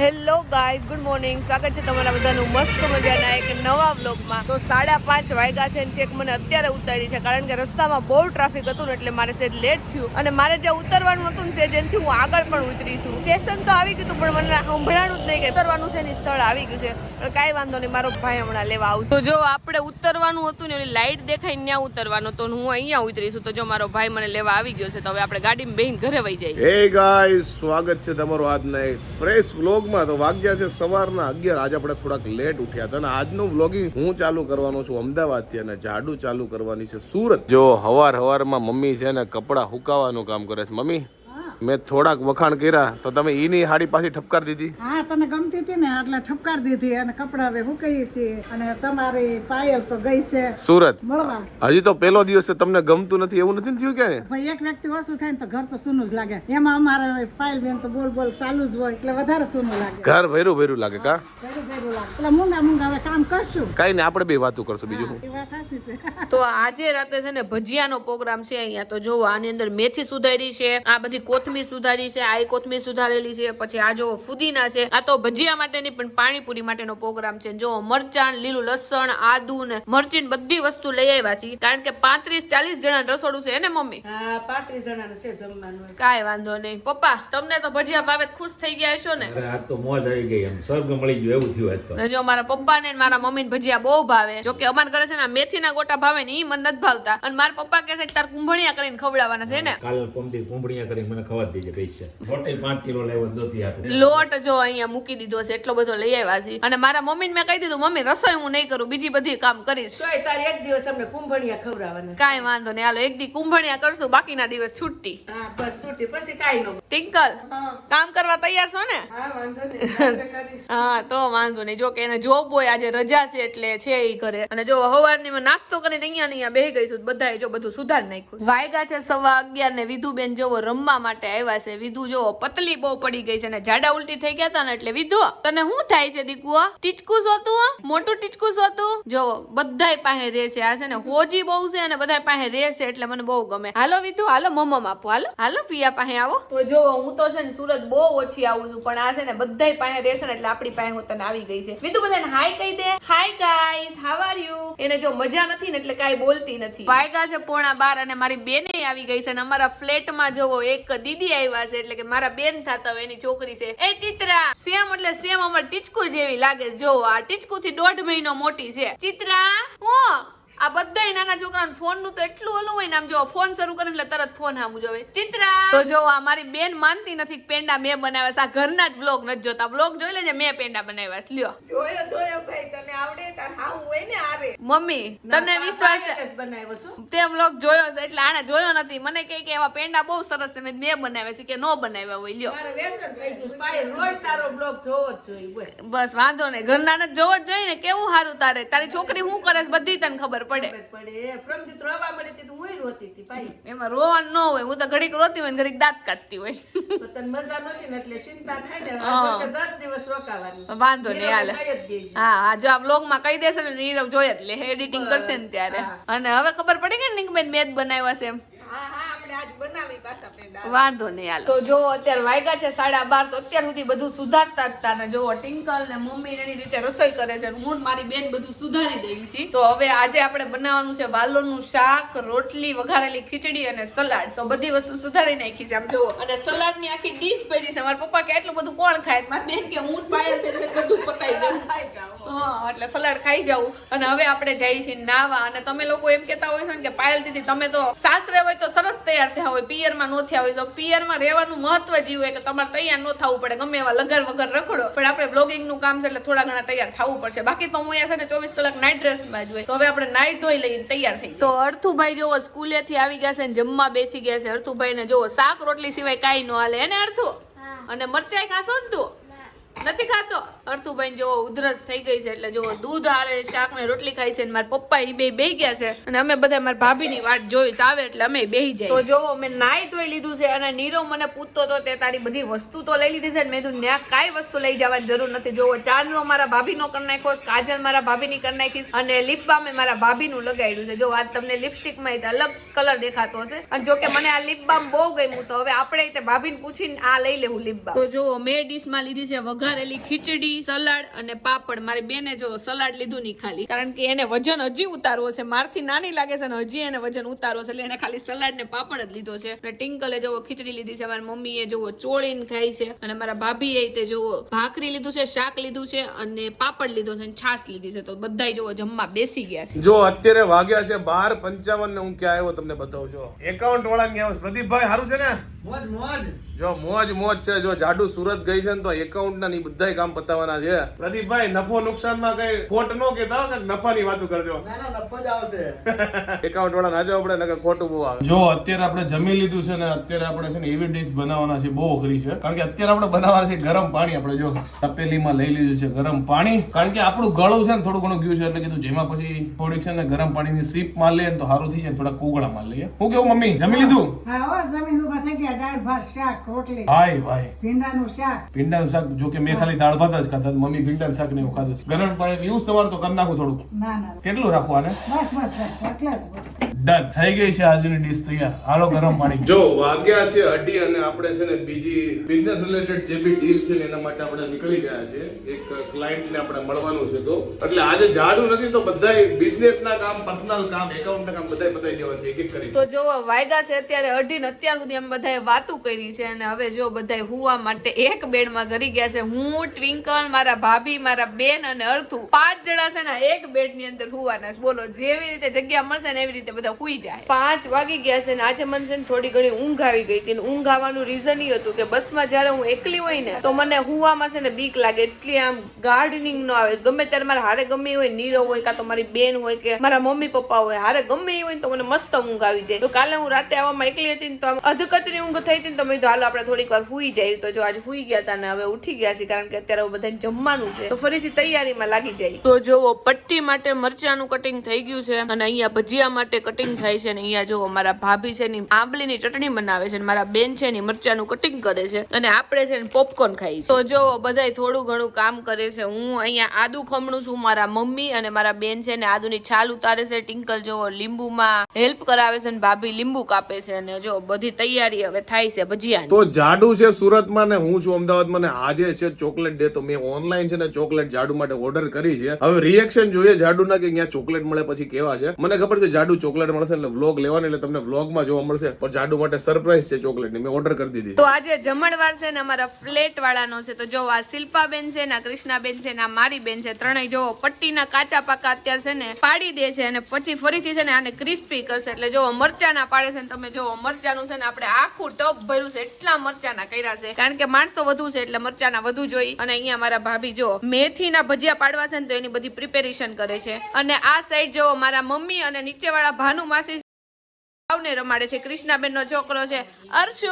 Hello guys good morning. સ્વાગત છે તમારા બધાનું મસ્ત મજાના એક નવા બ્લોગમાં તો સાડા પાંચ વાગ્યા છે અને ચેક મને અત્યારે ઉતારી છે કારણ કે રસ્તામાં બહુ ટ્રાફિક હતું ને એટલે મારે સેજ લેટ થયું. અને મારે જે ઉતરવાનું હતું ને સેજ એનાથી હું આગળ પણ ઉતરી છું. સ્ટેશન તો આવી ગયું હતું પણ મને સંભળાણું જ નહીં કે ઉતરવાનું છે ને સ્થળ આવી ગયું છે. પણ કાંઈ વાંધો નહીં મારો ભાઈ હમણાં લેવા આવશે. તો જો આપણે ઉતરવાનું હતું ને એની લાઇટ દેખાય ત્યાં ઉતરવાનું. તો હું અહીંયા ઉતરી છું. તો જો મારો ભાઈ મને લેવા આવી ગયો છે તો હવે આપણે ગાડીમાં બેહીને ઘરે વહી જઈએ. હે ગાઈઝ સ્વાગત છે તમારું આજના એક ફ્રેશ વ્લોગમાં તો વાગ્યા છે સવારના અગિયાર. આજે આપણે થોડાક લેટ ઉઠ્યા હતા અને આજનું વ્લોગિંગ હું ચાલુ કરવાનો છું અમદાવાદથી અને જાડુ ચાલુ કરવાની છે સુરત. જો હવાર હવારમાં મમ્મી છે ને કપડાં હુકાવાનું કામ કરે છે. મમ્મી મેં થોડાક વખાણ કર્યા તો તમે ઈની હાડી પાછી ઠપકાર દીધી? હા તને ગમતી હતી ને એટલે ઠપકાર દીધી અને કપડા હવે હુકાઈ છે અને તમારી પાયલ તો ગઈ છે. સુરત. મળવા. હજી તો પહેલો દિવસ છે તમને ગમતું નથી એવું નથી થયું કે ભાઈ એક વ્યક્તિ ઓછું થાય ને તો ઘર તો સૂનું જ લાગે. એમાં અમારે પાયલ બેન તો બોલ બોલ ચાલુ જ હોય એટલે વધારે સૂનું લાગે. ઘર ભર્યું ભર્યું લાગે કા? ભેરું ભેરું લાગે. એટલે મૂંગા મૂંગા હવે કામ કરશું. કઈ ને આપણે બે વાતો કરશું બીજું વાત સાચી છે. તો આજે રાતે છે ને ભજીયાનો પ્રોગ્રામ છે અહીંયા. તો જો આની અંદર મેથી સુધારી છે આ બધી કોથમીર સુધારી છે આ કોથમીર સુધારેલી છે પછી આ જો ફુદીના છે. આ તો ભજીયા માટેની પણ પાણીપુરી માટેનો પ્રોગ્રામ છે. જો મરચાં લીલું લસણ આદુ ને મરચી ને બધી વસ્તુ લઈ આવ્યા છીએ. કારણ કે પાંત્રીસ ચાલીસ જણા રસોડું છે ને મમ્મી? હા પાંત્રીસ જણા છે જમવાનું કાંઈ વાંધો નહીં. પપ્પા તમને તો ભજીયા ભાવે ખુશ થઈ ગયા છો ને? આજ તો મોજ આવી ગઈ એમ. સ્વર્ગ મળી ગયો એવું થયું આજ તો. તો જો મારા પપ્પા ને મારા મમ્મી ને ભજીયા બહુ ભાવે. જો કે અમારા ઘરે છે ને મેથી ના ગોટા ભાવે ને ઈ મને નથી ભાવતા. અને મારા પપ્પા કહે છે કે તાર કુંભણિયા કરીને ખવડાવવાના છે ને કાલ કુંભણિયા કરીને મને મને ખબર દેજે પૈસા. હોટેલ પાંચ કિલો લેવો આપે. લોટ જો અહીંયા મૂકી દીધો છે એટલો બધો લઈ આવ્યા છે. અને મારા મમ્મીને મેં કહી દીધું મમ્મી રસોઈ હું નહીં કરું બીજી બધી કામ કરીશ. તોય તારે એક દિવસ અમને કુંભણિયા ખવડાવવાના કાંઈ વાંધો નહીં હાલો એક દી કુંભણિયા કરશું બાકીના દિવસ છૂટતી હા બસ છૂટી પછી કાંઈ નો ટિંકલ કામ કરવા તૈયાર છો ને? હા વાંધો નહીં હા તો વાંધો નહીં. જો કે એને જોબ હોય આજે રજા છે એટલે છે ઈ ઘરે. અને જો હવારની મેં નાસ્તો કરીને અહીંયા ને અહીંયા બેહી ગઈશું બધાએ જો બધું સુધાર નાખ્યું વાયગા છે સવા અગિયાર ને વિધુબેન જોવો રમવા માટે. આવ્યા છે. વિધુ જો પતલી બહુ પડી ગઈ છે ને જાડા ઉલટી થઈ ગયા હતા ને એટલે વિધુ, તને શું થાય છે દીકુઆ ટીચકું સોતું મોટું ટીચકું સોતું? જો, બધાય પાસે રે છે. આ છે ને હોજી બહુ છે અને બધા પાસે રે છે એટલે મને બહુ ગમે. હાલો વિધુ, હાલો મમ્મમ આપો. હાલો હાલો પિયા પાસે આવો. તો જો, હું તો છે ને સુરત બહુ ઓછી આવું છું, પણ આ છે ને બધાય પાસે રહે છે ને એટલે આપણી પાસે હું તને આવી ગઈ છે. વિધુ બધાને હાય કહી દે. હાય ગાઈસ હાવ એને જો મજા નથી ને એટલે કાંઈ બોલતી નથી. વાયગા છે પોણા બાર અને મારી બેને આવી ગઈ છે અને અમારા ફ્લેટમાં જોવો, એક દીદી આવ્યા છે એટલે કે મારા બેન થતા હોય એની છોકરી છે. એ ચિત્રા, સેમ એટલે સેમ અમાર ટીચકુ જેવી લાગે છે. જોવો આ ટીચકુ થી દોઢ મહિનો મોટી છે. ચિત્રા, હું? આ બધાય નાના છોકરાને ફોનનું તો એટલું ઓલું હોય ને આમ જો ફોન શરૂ કરે એટલે તરત ફોન આમ જોવે. ચિત્રા! તો જો આ મારી બેન માનતી નથી પેંડા મેં બનાવ્યા છે. આ ઘરના જ બ્લોગ નથી જોતા. બ્લોગ જોઈ લેજે મેં પેંડા બનાવ્યા છે. લ્યો. જોયો જોયો ભાઈ તને આવડે તાર હાવું હોય ને આવે મમ્મી તને વિશ્વાસ બનાવ્યો છું. તે બ્લોગ જોયો છે એટલે આને જોયો નથી. મને કહે કે એવા પેંડા બહુ સરસ છે. મેં બનાવ્યા છે કે નો બનાવ્યા હોય. લ્યો. મારે વ્યસન થઈ ગયું છે. રોજ તારો બ્લોગ જોવો જ જોઈએ બસ વાંધો નહીં. ઘરના ને જોવો જ જોઈએ ને. કેવું સારું તારે? તારી છોકરી શું કરે છે? બધી તને ખબર પડે. પડે. પ્રમદી તો રવા મળી હતી રોતી હતી ભાઈ. એમાં રોવાનું ન હોય હું તો ઘડીક રોતી હોય ને ઘડીક દાંત કાઢતી હોય. તને મજા નતી ને એટલે ચિંતા થાય ને હા. તો દસ દિવસ રોકાવાની. વાંધો નહીં હાલે. હા હા જો આ બ્લોગમાં કહી દેશે ને નીરવ જોઈ જ લે એડિટિંગ કરશે ને ત્યારે. અને હવે ખબર પડી ગઈ ને નિકબેન મેં જ બનાવ્યા છે એમ? હા હા. આપણે આજ બનાવી પાછા પેંડા વાંધો નહીં હાલો. તો જો અત્યારે વાગ્યા છે સાડા બાર તો અત્યાર સુધી બધું સુધારતા જ હતા. ને જો ટિંકલ ને મમ્મી એની રીતે રસોઈ કરે છે અને હું મારી બેન બધું સુધારી દઈ છીએ. તો હવે આજે આપણે બનાવવાનું છે વાલોનું શાક રોટલી વઘારેલી ખીચડી અને સલાડ. તો બધી વસ્તુ સુધારી નાખી છે આમ જુઓ. અને સલાડની આખી ડીશ પહેરી છે. મારા પપ્પા કે એટલું બધું કોણ ખાય? મારી બેન કે હું પાયલ છે બધું પતાવી દઉં. એટલે સલાડ ખાઈ જવું અને હવે આપણે જઈએ છીએ નાવા. અને તમે લોકો એમ કહેતા હોય છે ને કે પાયલ દીદી તમે તો સાસરે હોય તો સરસ તૈયાર થયા હોય પિયરમાં માં થયા હોય. તો પિયરમાં રહેવાનું મહત્વ જેવું હોય કે તમારે તૈયાર ન થવું પડે ગમે એવા લગર વગર રખડો. પણ આપણે બ્લોગિંગનું કામ છે એટલે થોડા ઘણા તૈયાર થવું પડશે. બાકી તો હું અહીંયા છે ને ચોવીસ કલાક નાઇટ ડ્રેસમાં જ હોય. તો હવે આપણે નાઈ ધોઈ લઈને તૈયાર થઈ તો અર્થુભાઈ જોવો સ્કૂલેથી આવી ગયા છે ને જમવા બેસી ગયા છે. અર્થુભાઈ ને જોવો શાક રોટલી સિવાય કાંઈ ન હાલે. એને અર્થુ? અને મરચાઈ ખાશો ને તું? નથી ખાતો? અર્થુભાઈ જો ઉધરસ થઈ ગઈ છે એટલે જો દૂધ હારે શાક ને રોટલી ખાઈ છે મારા પપ્પા એ બે બે ગયા છે અને અમે બધા મારા ભાભી ની વાટ જોઈશ આવે એટલે અમે બેહી જાય તો જો મેં નાઈ ધોઈ લીધું છે અને નીરવ મને પૂછતો તો તે તારી બધી વસ્તુ તો લઈ લીધી છે ને મેં તું ત્યાં કાંઈ વસ્તુ લઈ જવાની જરૂર નથી. જો ચાંદલો મારા ભાભીનો કરી નાખ્યો કાજલ મારા ભાભી ની કરી નાખીશ અને લિપ બામ મારા ભાભી નું લગાડ્યું છે. જો આજ તમને લિપસ્ટિકમાં અલગ કલર દેખાતો હશે. અને જો કે મને આ લિપ બામ બહુ ગમ્યું તો હવે આપણે તે ભાભીને પૂછીને આ લઈ લેવું લિપ બામ તો જો મેં ડીશમાં લીધી છે વઘારે વઘારેલી ખીચડી, સલાડ અને પાપડ. મારી બેને જો સલાડ લીધું નહીં ખાલી. કારણ કે એને વજન હજી ઉતારવો છે મારથી નાની લાગે છે અને હજી એને વજન ઉતારવો છે એટલે એને ખાલી સલાડ ને પાપડ જ લીધો છે. અને ટિંકલે જોવો ખીચડી લીધી છે. મારી મમ્મીએ જોવો ચોળીને ખાઈ છે. અને મારા ભાભીએ તે જોવો ભાખરી લીધું છે, શાક લીધું છે અને પાપડ લીધો છે અને છાશ લીધી છે. તો બધાય જોવો જમવા બેસી ગયા છે. જો અત્યારે વાગ્યા છે બાર પંચાવન ને હું ક્યાં આવ્યો તમને બતાવું. જો એકાઉન્ટ વાળા પ્રદીપભાઈ, સારું છે ને? મોજ મોજ. જો મોજ મોજ છે. જો જાડુ સુરત ગઈ છે ને તો એકાઉન્ટ ના ની બધાય કામ પતાવવાના છે. પ્રદીપભાઈ નફો નુકસાનમાં કઈ ખોટ નો કેતા કંઈક નફા ની વાતો કરજો? ના ના નફો જ આવશે. એકાઉન્ટ વાળા ના આપણે નકર ખોટું બહુ આવે. જો અત્યારે આપણે જમી લીધું છે ને અત્યારે આપણે છે ને એવી ડીશ બનાવવાના છે બહુ અઘરી છે. કારણ કે અત્યારે આપણે બનાવવાના છે ગરમ પાણી આપણે જો. તપેલીમાં લઈ લીધું છે ગરમ પાણી. કારણ કે આપણું ગળું છે ને થોડું ઘણું ગયું છે એટલે કીધું જેમાં પછી થોડીક છે ને ગરમ પાણીની સીપમાં લઈએ ને તો સારું થઈ જાય થોડા કોગળા માર લઈએ. હું કેવું મમ્મી? જમી લીધું? હા હો જમીન ઊભા દાળ ભાત શાક રોટલી. ભાઈ ભાઈ. ભીંડાનું શાક. ભીંડાનું શાક જો કે મેં ખાલી દાળ ભાત જ ખાતા મમ્મી ભીંડાનું શાક ને એવું ખાધું ગરણ પાણી પીવું તમારે તો કરી નાખું થોડુંક. ના ના. કેટલું રાખવું આને? બસ બસ બસ એટલે જ. ડન થઈ ગઈ છે આજની ડીશ તૈયાર. હાલો ગરમ પાણી. જો વાગ્યા છે અઢી અને આપણે છે ને બીજી બિઝનેસ રિલેટેડ જે બી ડીલ છે ને એના માટે આપણે નીકળી ગયા છે. એક ક્લાયન્ટ ને આપણે મળવાનું છે તો. એટલે આજે જાડું નથી તો બધાય બિઝનેસ ના કામ પર્સનલ કામ એકાઉન્ટ ના કામ બધાય બતાવી દેવા છે એક એક કરી તો જો વાગ્યા છે અત્યારે અઢી ને અત્યાર સુધી એમ બધાએ વાતું કરી છે અને હવે જો બધાય હુવા માટે એક બેડમાં ઘરી ગયા છે. હું ટ્વિંકલ મારા ભાભી મારા બેન અને અર્થુ પાંચ જણા છે ને એક બેડની અંદર હુવાના બોલો જેવી રીતે જગ્યા મળશે ને એવી રીતે બધા હુઈ જાય. પાંચ વાગી ગયા છે ને આજે મને છે ને થોડી ઘણી ઊંઘ આવી ગઈ હતી ને ઊંઘ આવવાનું રીઝન એ હતું કે બસમાં જ્યારે હું એકલી હોય ને તો મને હુવામાં છે ને બીક લાગે. એટલી આમ ગાર્ડનિંગ નો આવે. ગમે ત્યારે મારા હારે ગમે એ હોય નીરવ હોય કાં તો મારી બેન હોય કે મારા મમ્મી પપ્પા હોય હારે ગમે એ હોય ને તો મને મસ્ત ઊંઘ આવી જાય. તો કાલે હું રાતે આવવામાં એકલી હતી ને તો આમ અધકચરી ઊંઘ થઈ હતી ને તો મેં હાલો આપણે થોડીક વાર હુઈ જાય. તો જો આજે હુઈ ગયા હતા ને હવે ઉઠી ગયા છે કારણ કે અત્યારે બધાને જમવાનું છે. તો ફરીથી તૈયારીમાં લાગી જાય. તો જો પટ્ટી માટે મરચાનું કટિંગ થઈ ગયું છે અને અહીંયા ભજીયા માટે કટિંગ થાય છે ને અહીંયા જો મારા ભાભી છે ને આંબલીની ચટણી બનાવે છે ને મારા બેન છે ને મરચાનું કટિંગ કરે છે અને આપણે છે ને પોપકોર્ન ખાઈ તો જો બધાય થોડું ઘણું કામ કરે છે, હું અહીંયા આદુ ખમણું છું, મારા મમ્મી અને મારા બેન છે ને આદુની છાલ ઉતારે છે, ટિંકલ જો લીંબુમાં હેલ્પ કરાવે છે ને ભાભી લીંબુ કાપે છે અને જો બધી તૈયારી હવે થાય છે ભજીયા તો જાડુ છે સુરતમાં ને હું છું અમદાવાદમાં ને આજે છે ચોકલેટ ડે તો મેં ઓનલાઈન છે ને ચોકલેટ જાડુ માટે ઓર્ડર કરી છે. હવે રિએક્શન જોઈએ જાડુના કે અહીંયા ચોકલેટ મળે પછી કેવા છે? મને ખબર છે જાડુ ચોકલેટ મળશે એટલે વ્લોગ લેવાની એટલે તમને વ્લોગમાં જોવા મળશે. પણ જાડુ માટે સરપ્રાઈઝ છે ચોકલેટની મેં ઓર્ડર કરી દીધી. તો આજે જમણવાર છે ને અમારા ફ્લેટ વાળાનો છે. તો જો આ શિલ્પાબેન છે ના કૃષ્ણાબેન છે ના મારી છે, ત્રણેય જો પટ્ટીના કાચા પાકા અત્યારે છે ને પાડી દે છે અને પછી ફરીથી છે ને આને ક્રિસ્પી કરશે. એટલે જો મરચાના પાડે છે ને તમે જો મરચાનું છે ને આપણે આખું ટપ ભર્યું છે. એટલા મરચાના કર્યા છે. કારણ કે માણસો વધુ છે એટલે મરચાના વધુ જોઈ. અને અહીંયા મારા ભાભી જો મેથીના ભજીયા પાડવા છે ને તો એની બધી પ્રિપેરેશન કરે છે. અને આ સાઈડ જો મારા મમ્મી અને નીચેવાળા ભાનુ માસી ભાવને રમાડે છે કૃષ્ણાબેન નો છોકરો છે. અર્શુ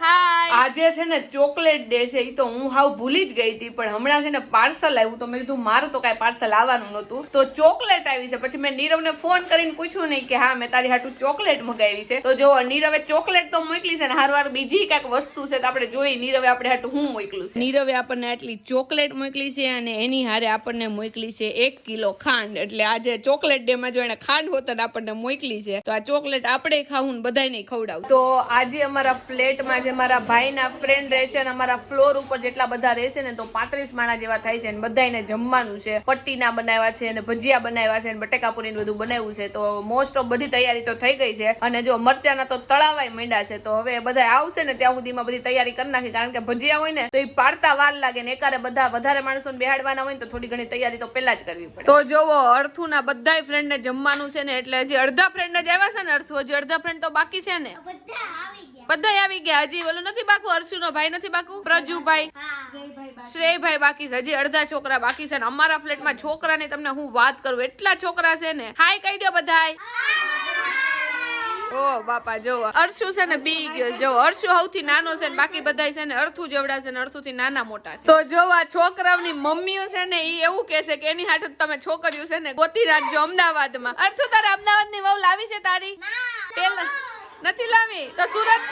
હાય આજે છે ને ચોકલેટ ડે છે એ તો હું હાવ ભૂલી જ ગઈ હતી પણ હમણાં છે ને પાર્સલ આવ્યું તો મેં કીધું મારું તો કાંઈ પાર્સલ આવવાનું નહોતું. તો ચોકલેટ આવી છે. પછી મેં નીરવને ફોન કરીને પૂછ્યું નહીં કે હા મેં તારી હાટું ચોકલેટ મગાવી છે. તો જો નીરવે ચોકલેટ તો મોકલી છે ને હારવાર બીજી કાંઈક વસ્તુ છે તો આપણે જોઈ નીરવે આપણે હાટું હું મોકલું છે. નીરવે આપણને આટલી ચોકલેટ મોકલી છે અને એની હારે આપણને મોકલી છે એક કિલો ખાંડ. એટલે આજે ચોકલેટ ડે માં જો એને ખાંડ હોત ને આપણને મોકલી છે. તો આ ચોકલેટ આપણે ખાવું ને બધાને ખવડાવું. તો આજે અમારા ફ્લેટમાં જે મારા ભાઈના ફ્રેન્ડ રહે છે અને અમારા ફ્લોર ઉપર જેટલા બધા રહે છે ને તો પાંત્રીસ માણા જેવા થાય છે અને બધાને જમવાનું છે પટ્ટીના બનાવ્યા છે અને ભજીયા બનાવ્યા છે અને બટેકાપુરી બધું બનાવ્યું છે. તો મોસ્ટ ઓફ બધી તૈયારી તો થઈ ગઈ છે. અને જો મરચાના તો તળાવાય માંડ્યા છે. તો હવે બધા આવશે ને ત્યાં સુધીમાં બધી તૈયારી કરી નાખી. કારણ કે ભજીયા હોય ને તો એ પાડતા વાર લાગે ને એકારે બધા વધારે માણસો બેહાડવાના હોય ને તો થોડી ઘણી તૈયારી તો પહેલા જ કરવી પડે. તો જોવો અર્થુના બધા ફ્રેન્ડ ને જમવાનું છે ને એટલે હજી અડધા ફ્રેન્ડ જ આવ્યા છે ને અર્થુ હજી અડધા ફ્રેન્ડ તો બાકી છે ને? બધા આવી ગયા. હજી ઓલો નથી બાકુ અર્શુનો ભાઈ નથી બાકુ. પ્રજુભાઈ. શ્રેયભાઈ બાકી છે. હજી અડધા છોકરા બાકી છે. ને અમારા ફ્લેટમાં છોકરાની તમને હું વાત કરું. એટલા છોકરા છે ને. હાય કહી દો બધાય. ઓ બાપા જો. અર્શુ છે ને બી ગયો. જો અર્શુ સૌથી નાનો છે ને બાકી બધા છે ને અર્થુ જેવડા છે ને અર્થુ થી નાના મોટા છે. તો જો આ છોકરાઓની મમ્મીઓ છે ને એ એવું કે છે કે એની હાથે તમે છોકરીઓ છે ને ગોતી રાખજો અમદાવાદમાં. અર્થુ તારે અમદાવાદની વહુ લાવી છે તારી? પેલા નથી લાવી? તો સુરત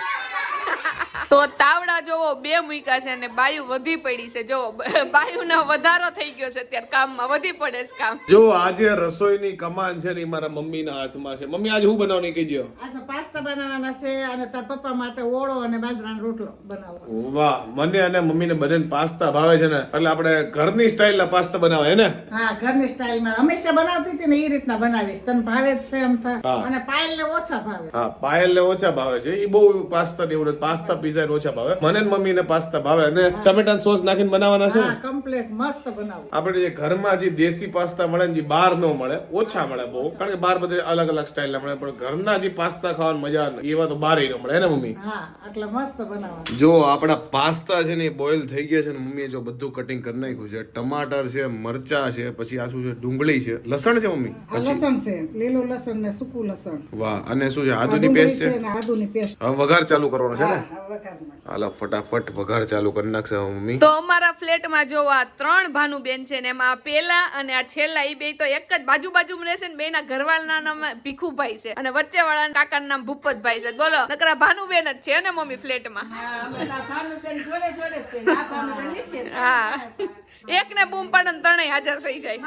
તો તાવડા જોવો બે મૂક્યા છે અને બાયુ વધી પડી છે. જોવો બાયુનો વધારો થઈ ગયો છે અત્યારે કામમાં. વધી પડે છે કામ. જો આજે રસોઈની કમાન છે ને મારા મમ્મીના હાથમાં છે. મમ્મી આજે હું બનાવવાની કહી આજે પાસ્તા બનાવવાના છે અને તાર પપ્પા માટે ઓળો અને બાજરાનો રોટલો બનાવવો વાહ મને અને મમ્મીને બધાને પાસ્તા ભાવે છે ને. એટલે આપણે ઘરની સ્ટાઇલના પાસ્તા બનાવે હે ને? હા ઘરની સ્ટાઇલમાં. હંમેશા બનાવતી હતી ને એ રીતના બનાવીશ. તને ભાવે જ છે એમ. થાય. અને પાયલ ને ઓછા ભાવે. હા પાયલ ને ઓછા ભાવે છે. એ બહુ પાસ્તા ને એવું પાસ્તા પીઝા ને ઓછા ભાવે. મને ને પાસ્તા ભાવે. અને ટમેટા સોસ નાખીને બનાવવાના છે હા કમ્પ્લીટ મસ્ત બનાવો. આપણે જે ઘરમાં જે દેશી પાસ્તા મળે ને જે બહાર ન મળે ઓછા મળે બહુ. કારણ કે બહાર બધે અલગ અલગ સ્ટાઇલ મળે. પણ ઘરના જે પાસ્તા ખાવાની મજા એવા તો બહાર ન મળે. ને મમ્મી? હા એટલે મસ્ત બનાવવાનું. જો આપણા પાસ્તા છે ને બોઇલ થઈ ગયા છે ને મમ્મીએ જો બધું કટિંગ કરી નાખ્યું છે. ટમાટર છે મરચા છે પછી આ શું છે ડુંગળી છે. લસણ છે મમ્મી? લસણ છે. લીલું લસણ ને સૂકું લસણ. વાહ અને શું છે? આદુની પેસ્ટ છે? છે. ને આદુની પેસ્ટ. હવે વઘાર ચાલુ કરવાનો છે ને? હાલો ફટાફટ વઘાર ચાલુ કરી નાખશે મમ્મી. તો અમારા ફ્લેટમાં જો આ ત્રણ ભાનુબેન છે ને એમાં પેલા અને આ છેલ્લા એ બે તો એક જ બાજુ બાજુ રહેશે ને બેના ઘરવાળાના નામ ભીખુભાઈ છે અને વચ્ચે વાળા કાકાનું નામ ભૂપતભાઈ છે. બોલો નકરા ભાનુબેન જ છે ને મમ્મી ફ્લેટમાં? હા, એક ને બૂમ પડે ને ત્રણેય હાજર થઈ જાય.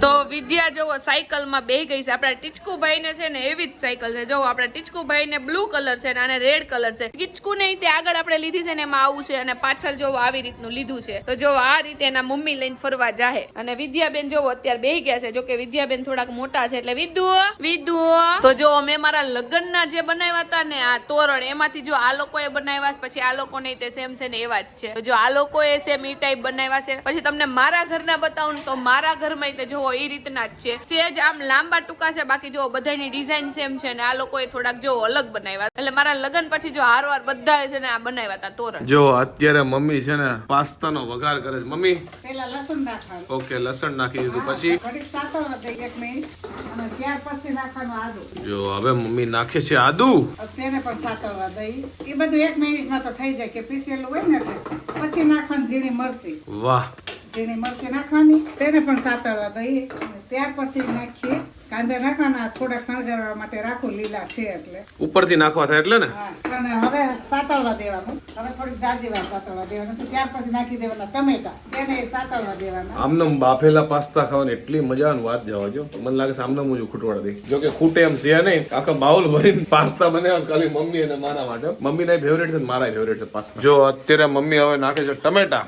તો વિદ્યા જોવો સાયકલમાં બેહી ગઈ છે. આપણા ટીચકુભાઈ ને છે ને એવી જ સાયકલ છે. જો આપણા ટીચકુભાઈ ને બ્લુ કલર છે ને આને રેડ કલર છે. ટીચકુ ને તે આગળ આપણે લીધી છે ને એમાં આવું છે અને પાછળ જોવો આવી રીતનું લીધું છે. તો જો આ રીતે એના મમ્મી લઈને ફરવા જાહે. અને વિદ્યાબેન જોવો અત્યારે બેહી ગયા છે. જો કે વિદ્યાબેન થોડાક મોટા છે એટલે વિદ્યુ વિદ્યુ તો જો મેં મારા લગ્નના જે બનાવ્યા હતા ને આ તોરણ એમાંથી જો આ લોકોએ બનાવ્યા છે, પછી આ લોકો ને તે સેમ છે ને એવા જ છે. જો આ લોકો એ સેમ ઈ ટાઈપ બનાવ્યા છે પછી તમને મારા ઘરના બતાવું ને તો મારા ઘરમાં તે જોવો એ રીતના જ છે. સેજ આમ લાંબા ટૂંકા છે બાકી જો બધાની ડિઝાઇન સેમ છે ને આ લોકોએ થોડાક જો અલગ બનાવ્યા એટલે મારા લગ્ન પછી જો હારવાર બધા છે ને આ બનાવ્યા હતા તોરણ. જો અત્યારે મમ્મી છે ને પાસ્તાનો વઘાર કરે છે. મમ્મી? પેલા લસણ નાખવાનું. ઓકે લસણ નાખી દીધું. પછી? ત્યાર પછી નાખવાનું આદુ. જો હવે મમ્મી નાખે છે આદુ. તેને પણ સાતળવા દઈ. એ બધું એક મિનિટમાં તો થઈ જાય કે પીસેલું હોય ને એટલે પછી નાખવાની ઝીણી મરચી. વાહ. ઝીણી મરચી નાખવાની તેને પણ સાતળવા દઈ ત્યાર પછી નાખીએ. કાંદા નાખવાના થોડાક શણગારવા માટે રાખું લીલા છે એટલે. ઉપરથી નાખવા થાય એટલે ને? અને હવે સાતળવા દેવાનું. હવે થોડીક જાજી વાર સાતળવા દેવાનું. ત્યાર પછી નાખી દેવાના ટમેટા. તેને સાતળવા દેવાના. આમનમ બાફેલા પાસ્તા ખાવાની એટલી મજા આવે ને વાત જવા જો. મને લાગે છે આમનમ હું ખૂટવાડ દઈ જો કે ખૂટે એમ છે નહીં. આખા બાઉલ ભરીને પાસ્તા બનાવ્યા ખાલી મમ્મી અને મારા માટે. મમ્મી ના ફેવરેટ છે ને મારા ફેવરેટ છે પાસ્તા. જો અત્યારે મમ્મી હવે નાખે છે ટમેટા.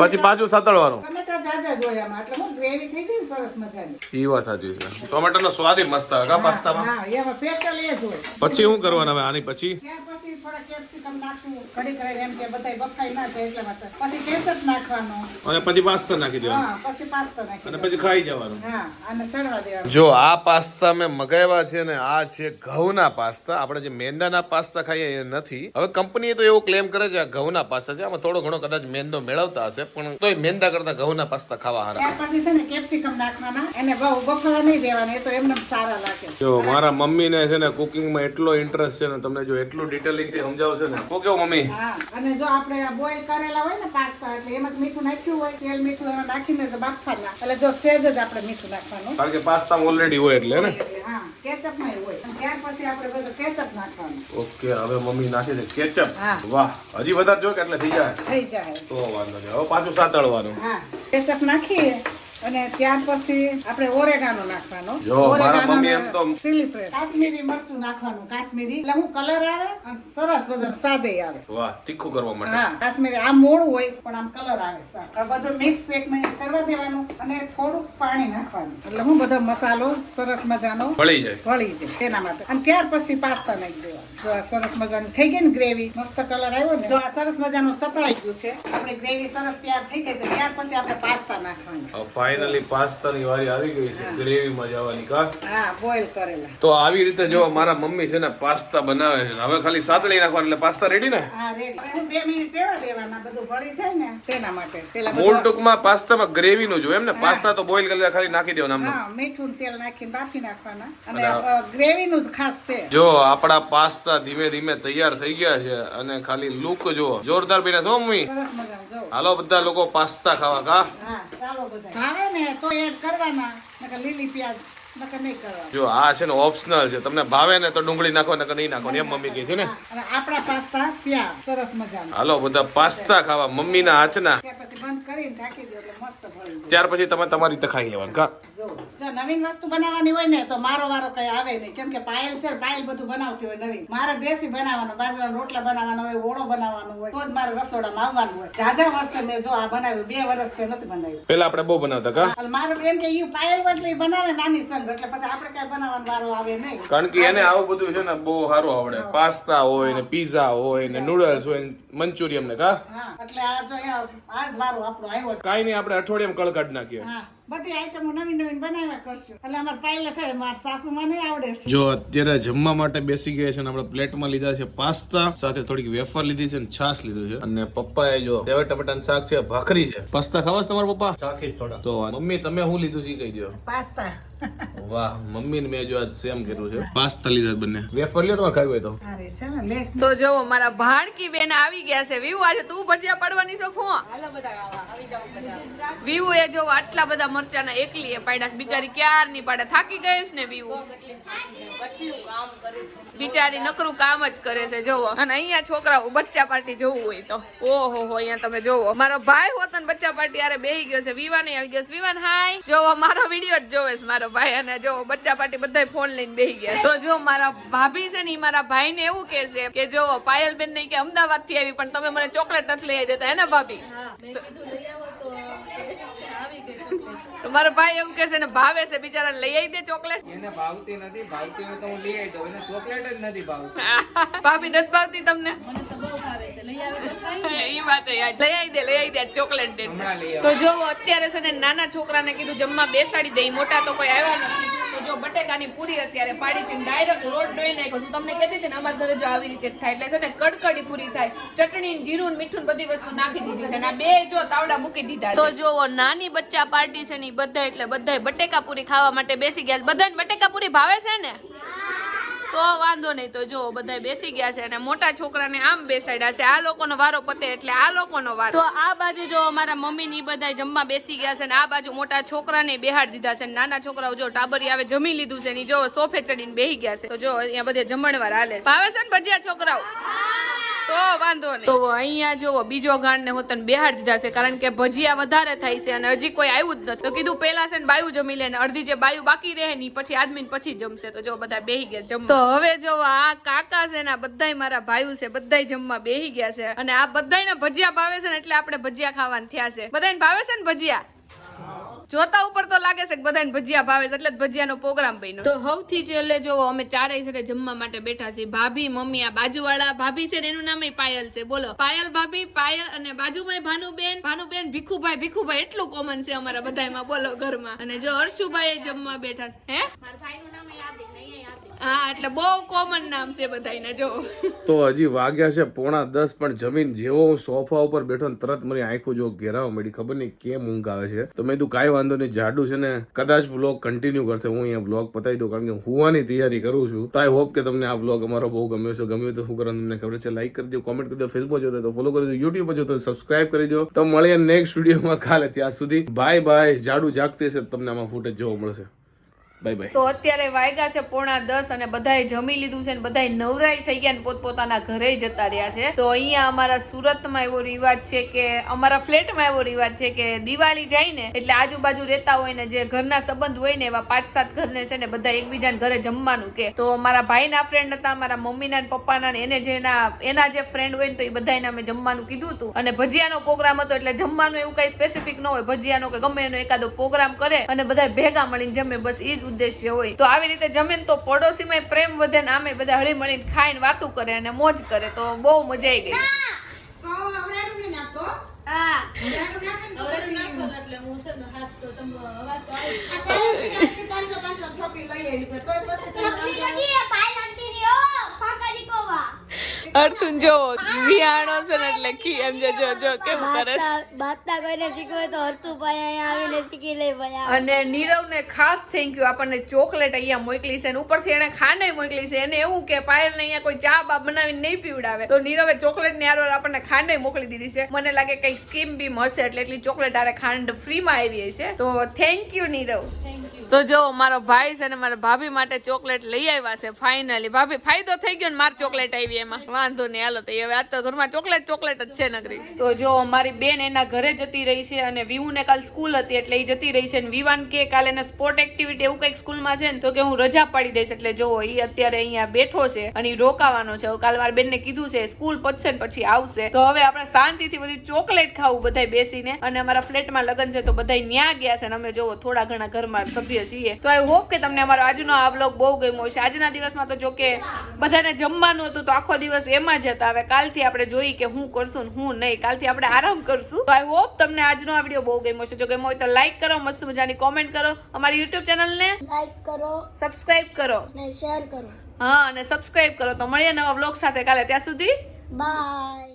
પછી પાછું સાતળવાનું. ટમેટા જાજા જોયા એટલે હું ગ્રેવી થઈ ગઈ ને સરસ મજાની. ઈ વાત સાચી છે. ટમેટાનો સ્વાદ ય મસ્ત કા પાસ્તામાં? હા એમાં સ્પેશિયલ એ જ હોય. પછી શું કરવાનું હવે? આની પછી? ત્યાર પછી થોડા કેપ્સિકમ નાખવું ઘડીક રહે એમ કે બધાય બફાઈ ના જાય એટલા માટે. પછી કેચપ નાખવાનું. અને પછી પાસ્તા નાખી દેવાનું. હા પછી પાસ્તા અને પછી ખાઈ જવાનું. હા અને સડવા દેવાનું. જો આ પાસ્તા મેં મગાવ્યા છે ને આ છે ઘઉંના પાસ્તા. આપણે જે મેંદાના પાસ્તા ખાઈએ એ નથી. હવે કંપનીએ તો એવો ક્લેમ કરે છે આ ઘઉંના પાસ્તા છે. આમાં થોડો ઘણો કદાચ મેંદો મેળવતા હશે પણ તોય મેંદા કરતા ઘઉંના પાસ્તા ખાવા હારા. પછી છે ને કેપ્સિકમ નાખવાના. એને બહુ બફાવા નહીં દેવાના એ તો એમને સારા લાગે. જો મારા મમ્મીને છે ને કુકિંગમાં એટલો ઇન્ટરેસ્ટ છે ને તમને જો એટલું ડિટેલિંગથી સમજાવશે તો કેવું મમ્મી. હા અને જો આપણે બોઈલ કરેલા હોય ને પાસ્તા એટલે એમાં મીઠું નાખ્યું હોય તેલ મીઠું એમાં નાખીને તો બાફવાના એટલે જો સેજ જ આપણે મીઠું નાખવાનું. કારણ કે પાસ્તામાં ઓલરેડી હોય એટલે ને? હા કેચપમાં હોય. અને ત્યાર પછી આપણે બધું કેચપ નાખવાનું. ઓકે હવે મમ્મી નાખે છે કેચપ વાહ હજી વધારે જો કે એટલે થઈ જાય. થઈ જાય. તો વાંધો નહીં. હવે પાછું સાતળવાનું. હા કેચપ નાખીએ. અને ત્યાર પછી આપણે ઓરેગાનો નાખવાનો. જો, મારા મમ્મી એમ તો- ચીલી ફ્રેશ કાશ્મીરી મરચું નાખવાનું કાશ્મીરી. એટલે હું કલર આવે અને સરસ બધું સ્વાદે આવે. વાહ તીખું કરવા માટે. હા કાશ્મીરી આમ મોડું હોય પણ આમ કલર આવે સર. બધું મિક્સ એક મિનિટ કરવા દેવાનું અને થોડુંક પાણી નાખવાનું. એટલે હું બધો મસાલો સરસ મજાનો ફળી જાય. વળી જાય તેના માટે. અને ત્યાર પછી પાસ્તા નાખી દેવાનું. જો આ સરસ મજાની થઈ ગઈ ને ગ્રેવી મસ્ત કલર આવ્યો ને જો આ સરસ મજાનું સતળાઈ ગયું છે. આપણે ગ્રેવી સરસ તૈયાર થઈ ગઈ છે. ત્યાર પછી આપણે પાસ્તા નાખવાના. ફાઇનલી પાસ્તાની વારી આવી ગઈ છે. ગ્રેવીમાં જવાની કા? હા બોઈલ કરેલા. તો આવી રીતે જો મારા મમ્મી છે ને પાસ્તા બનાવે છે. હવે ખાલી સાતળી નાખવાની એટલે પાસ્તા રેડી ને? હા રેડી હું બે મિનિટ રેવા દેવાના બધું ભળી જાય ને તેના માટે. પેલા મૂળ ટૂંકમાં પાસ્તામાં ગ્રેવી નું જો એમ ને? પાસ્તા તો બોઇલ કરેલા ખાલી નાખી દેવાનું આમ હા મીઠું તેલ નાખીને બાફી નાખવાના. અને ગ્રેવી નું જ ખાસ છે. જો આપણા પાસ્તા ધીમે ધીમે તૈયાર થઈ ગયા છે અને ખાલી લુક જો જોરદાર બેના છો મમ્મી? સરસ જો. હાલો બધા લોકો પાસ્તા ખાવા કા? હા ચાલો બધા. ભાવે ને તો એડ કરવાના નકર લીલી પ્યાજ નકર નહીં કરવાનું. જો આ છે ને ઓપ્શનલ છે. તમને ભાવે ને તો ડુંગળી નાખો ને નહીં નાખો. એમ મમ્મી કહે છે ને? અને આપણા પાસ્તા ત્યાં સરસ મજાના. હાલો બધા પાસ્તા ખાવા. મમ્મીના હાથના. ત્યાર પછી બંધ કરીને ઢાંકી દો એટલે મસ્ત ભળી જાય. ત્યાર પછી તમે તમારી રીતે ખાઈ લેવાનું. કા? જો. નવીન વસ્તુ બનાવવાની હોય ને તો મારો વારો કઈ આવે નહીં. કેમ કે પાયલ છે પાયલ બધું બનાવતી હોય નવીન. મારે દેશી બનાવવાનો બાજરાના રોટલા બનાવવાનો હોય ઓળો બનાવવાનો હોય તો જ મારે રસોડામાં આવવાનું હોય. જાજા વર્ષે મેં જો આ બનાવ્યું બે વર્ષથી નથી બનાવ્યું. પેલા આપણે બહુ બનાવતા કા? એટલે એમ કે ઈ પાયલ એટલે બનાવે નાની સંગ એટલે પછી આપણે કઈ બનાવવાનો વારો આવે નહીં. કારણ કે એને આવું બધું છે ને બહુ સારું આવડે. પાસ્તા હોય ને પીઝા હોય ને નૂડલ્સ હોય ને મંચુરિયમ ને કા એટલે આ જો આજ વારો આપણો આવ્યો કાઈ નહીં આપણે અઠવાડિયામાં કળ નાખીએ. હા. બધી આઈટમો નવી નવીન બનાવ્યા કરશું. એટલે અમારે પાયલા થાય મારા સાસુ મને આવડે છે. જો અત્યારે જમવા માટે બેસી ગયા છે ને આપણે પ્લેટમાં લીધા છે પાસ્તા સાથે થોડીક વેફર લીધી છે ને છાશ લીધું છે. અને પપ્પાએ જો સેવ ટમેટાનું શાક છે ભાખરી છે. પાસ્તા ખાવા તમારા પપ્પા? ચાખીશ થોડા. તો મમ્મી તમે શું લીધું છે કહી દો પાસ્તા. વાહ મમ્મી ને મેં જો આજ સેમ કર્યું છે. પાસ્તા લીધા બંને. વેફર લ્યો તમારે ખાવી હોય તો. અરે છે ને લેસ તો જો મારા ભાણકી બેન આવી ગયા છે. વિવુ આજે તું ભજીયા પાડવાની છો ખો. વિવુ એ જો આટલા બધા મરચાના એકલી એ પાડ્યા બિચારી ક્યારની પાડે? થાકી ગઈ છે ને વિવુ બિચારી નકરું કામ જ કરે છે જોવો. અને અહીંયા છોકરાઓ બચ્ચા પાર્ટી જોવું હોય તો. ઓહો હો અહીંયા તમે જોવો. મારો ભાઈ હોત ને બચ્ચા પાર્ટી આરે બેહી ગયો છે. વિવાન આવી ગયો છે. વિવાન હાય. જોવો મારો વીડિયો જ જોવે છે મારો ભાઈ અને જો બચ્ચા પાટી બધા ફોન લઈને બેહી ગયા તો જો મારા ભાભી છે ને મારા ભાઈ ને એવું કે છે કે જો પાયલ બેન નહીં કે અમદાવાદથી આવી, પણ તમે મને ચોકલેટ નથી લઈ દેતા, હે ભાભી? મારો ભાઈ એવું કહેશે ને ભાવે છે બિચારા લઈ આવી દે ચોકલેટ. એને ભાવતી નથી ભાવતી હોય તો હું લઈ આવી દઉં. એને ચોકલેટ જ નથી ભાવતી. ભાભી નથી ભાવતી તમને? એ વાત. લઈ આવી દે લઈ આવી દે ચોકલેટ દે તો જો અત્યારે છે ને નાના છોકરાને કીધું જમવા બેસાડી દઈ મોટા તો કોઈ આવ્યા નથી. જો બટેકાની પૂરી અત્યારે પાડી છે ડાયરેક્ટ લોટ ડોઈ નાખ્યો છું. તમને કહેતી હતી ને અમારા ઘરે જો આવી રીતે થાય. એટલે છે ને કડકડી પૂરી થાય. ચટણી જીરું ને મીઠું બધી વસ્તુ નાખી દીધી છે. અને આ બે જો તાવડા મૂકી દીધા તો જો નાની બચ્ચા પાર્ટી છે ને બધા એટલે બધા બટેકા પૂરી ખાવા માટે બેસી ગયા બધાને બટેકા પૂરી ભાવે છે ને? તો વાંધો નહીં. તો જો બધા બેસી ગયા છે અને મોટા છોકરાને આમ બેસાડ્યા છે. આ લોકોનો વારો પતે એટલે આ લોકોનો વારો. તો આ બાજુ જો અમારા મમ્મી ની બધા જમવા બેસી ગયા છે અને આ બાજુ મોટા છોકરાને બેહાડ દીધા છે નાના છોકરાઓ જો ટાબરી આવે જમી લીધું છે ને જો સોફે ચડીને બેહી ગયા છે. તો જો અહીંયા બધે જમણવાર હાલે છે. ભાવે છે ને ભજીયા છોકરાઓ? તો વાંધો નહીં. તો અહીંયા જો બીજો ગાંડ ને હોતન બેહાડ દીધા છે કારણ કે ભજીયા વધારે થાય છે અને હજી કોઈ આવ્યું જ નથી. તો કીધું પેલા છે ને બાયું જમી લે ને અડધી જે બાયું બાકી રહે ની પછી આદમી ને પછી જમશે. તો જો બધા બેહી ગયા જમ તો હવે જો આ કાકા છે ને બધા બધાય મારા ભાઈઓ છે બધાય જમવા બેહી ગયા છે. અને આ બધાયને ભજીયા ભાવે છે ને એટલે આપણે ભજીયા ખાવાના થયા છે. બધાને ભાવે છે ને ભજીયા? જોતા ઉપર તો લાગે છે કે બધાને ભજીયા ભાવે છે એટલે જ ભજીયાનો પ્રોગ્રામ બન્યો. તો સૌથી છેલ્લે જો અમે ચારેય છે જમવા માટે બેઠા છીએ ભાભી મમ્મી આ બાજુવાળા ભાભી છે ને એનું નામ પાયલ છે બોલો. પાયલ ભાભી પાયલ અને બાજુમાં ભાનુબેન ભાનુબેન ભીખુભાઈ ભીખુભાઈ એટલું કોમન છે અમારા બધામાં બોલો ઘરમાં. અને જો હર્ષુભાઈ જમવા બેઠા છે હે? એટલે બહુ કોમન નામ છે બધાયના, જો. તો હજી વાગ્યા છે પોણા દસ, પણ જમીન જેવો હું સોફા ઉપર બેઠો ને તરત મારી આંખો જો ઘેરાવા મળી, ખબર નહીં કેમ ઊંઘ આવે છે. તો મેં તું કાંઈ વાંધો નહીં, જાડુ છે ને, કદાચ બ્લોગ કન્ટિન્યુ કરશે, હું અહીંયા બ્લોગ પતાવી દઉં, કારણ કે હું હુવાની તૈયારી કરું છું. તો આઈ હોપ કે તમને આ બ્લોગ અમારો બહુ ગમ્યો છે ગમ્યો તો શું કરવાનું, તમને ખબર છે લાઈક કરી દો કોમેન્ટ કરી દો ફેસબુક જોતો તો ફોલો કરી દો યુટ્યુબ જોતો સબસ્ક્રાઇબ કરી દો. તો મળીએ નેક્સ્ટ વિડીયોમાં કાલે ત્યાં સુધી. બાય બાય જાડું જાગતી હશે તમને આમાં ફૂટેજ જોવા મળશે. બાય બાય તો અત્યારે વાગ્યા છે પોણા દસ અને બધાએ જમી લીધું છે ને બધાએ નવરાઈ થઈ ગયા ને પોતપોતાના ઘરે જતા રહ્યા છે. તો અહીંયા અમારા સુરતમાં એવો રિવાજ છે કે, અમારા ફ્લેટમાં એવો રિવાજ છે કે દિવાળી જાય ને એટલે આજુબાજુ રહેતા હોય ને જે ઘરના સંબંધ હોય ને એવા પાંચ સાત ઘરને છે ને બધા એકબીજાને ઘરે જમવાનું કે. તો મારા ભાઈના ફ્રેન્ડ હતા, મારા મમ્મીના પપ્પાના એને જેના એના જે ફ્રેન્ડ હોય ને તો એ બધાને અમે જમવાનું કીધું હતું. અને ભજીયાનો પ્રોગ્રામ હતો એટલે જમવાનું એવું કઈ સ્પેસિફિક ન હોય. ભજીયાનો કે ગમે એનો એકાદો પ્રોગ્રામ કરે અને બધા ભેગા મળીને જમે, બસ એ જ ઉદ્દેશ્ય હોય. તો આવી રીતે જમે તો પડોશીમાં પ્રેમ વધે ને આમે બધા હળી મળીને ખાઈને વાતું કરે અને મોજ કરે તો બહુ મજા આવી ગઈ. અર્થુન જો વિયાણો છે ને એટલે ખી એમ જો જો જો કેમ કરે. બાતતા કોઈને શીખવે તો હરતું ભાઈ અહીંયા આવીને શીખી લે ભાઈ અને નીરવને ખાસ થેન્ક યુ આપણને ચોકલેટ અહીંયા મોકલી છે અને ઉપરથી એને ખાને મોકલી છે. એને એવું કે પાયલ ને અહીંયા કોઈ ચા બા બનાવીને નહીં પીવડાવે. તો નીરવે ચોકલેટની આરોર આપણને ખાને મોકલી દીધી છે. મને લાગે કઈ સ્કીમ બીમ હશે એટલે એટલી ચોકલેટ આરે ખાંડ ફ્રીમાં આવી છે. તો થેન્ક યુ નીરવ. તો જો મારો ભાઈ છે ને મારા ભાભી માટે ચોકલેટ લઈ આવ્યા છે ફાઇનલી ભાભી ફાયદો થઈ ગયો ને માર ચોકલેટ આવી એમાં? વાંધો નહીં હાલો તો હવે આ તો ઘરમાં ચોકલેટ ચોકલેટ જ છે નગરી. તો જો મારી બેન એના ઘરે જતી રહી છે અને વિવુને કાલ સ્કૂલ હતી એટલે એ જતી રહી છે અને વિવાન કે કાલે એને સ્પોર્ટ એક્ટિવિટી એવું કંઈક સ્કૂલમાં છે ને તો કે હું રજા પાડી દઈશ એટલે જો એ અત્યારે અહીંયા બેઠો છે અને રોકાવાનો છે. કાલ મારી બેનને કીધું છે સ્કૂલ પતશે ને પછી આવશે. તો હવે આપણે શાંતિથી બધી ચોકલેટ ખાવું બધા બેસીને. અને અમારા ફ્લેટમાં લગ્ન છે તો બધા ન્યા ગયા છે અને અમે જોવો થોડા ઘણા ઘરમાં સભ્ય છીએ. તો આઈ હોપ કે તમને અમારો આજનો આ વ્લોગ બહુ ગમ્યો છે આજના દિવસમાં તો જો કે બધાને જમવાનું હતું તો આખો દિવસ એમાં જ હતા. હવે કાલથી આપણે જોઈ કે હું કરશું ને હું નહીં. કાલથી આપણે આરામ કરશું. તો આઈ હોપ તમને આજનો આ વીડિયો બહુ ગમ્યો છે જો ગમ્યો હોય તો લાઈક કરો મસ્ત મજાની કોમેન્ટ કરો. અમારી યુટ્યુબ ચેનલને લાઈક કરો. સબસ્ક્રાઇબ કરો. અને શેર કરો. હા અને સબસ્ક્રાઇબ કરો. તો મળીએ નવા વ્લોગ સાથે કાલે. ત્યાં સુધી બાય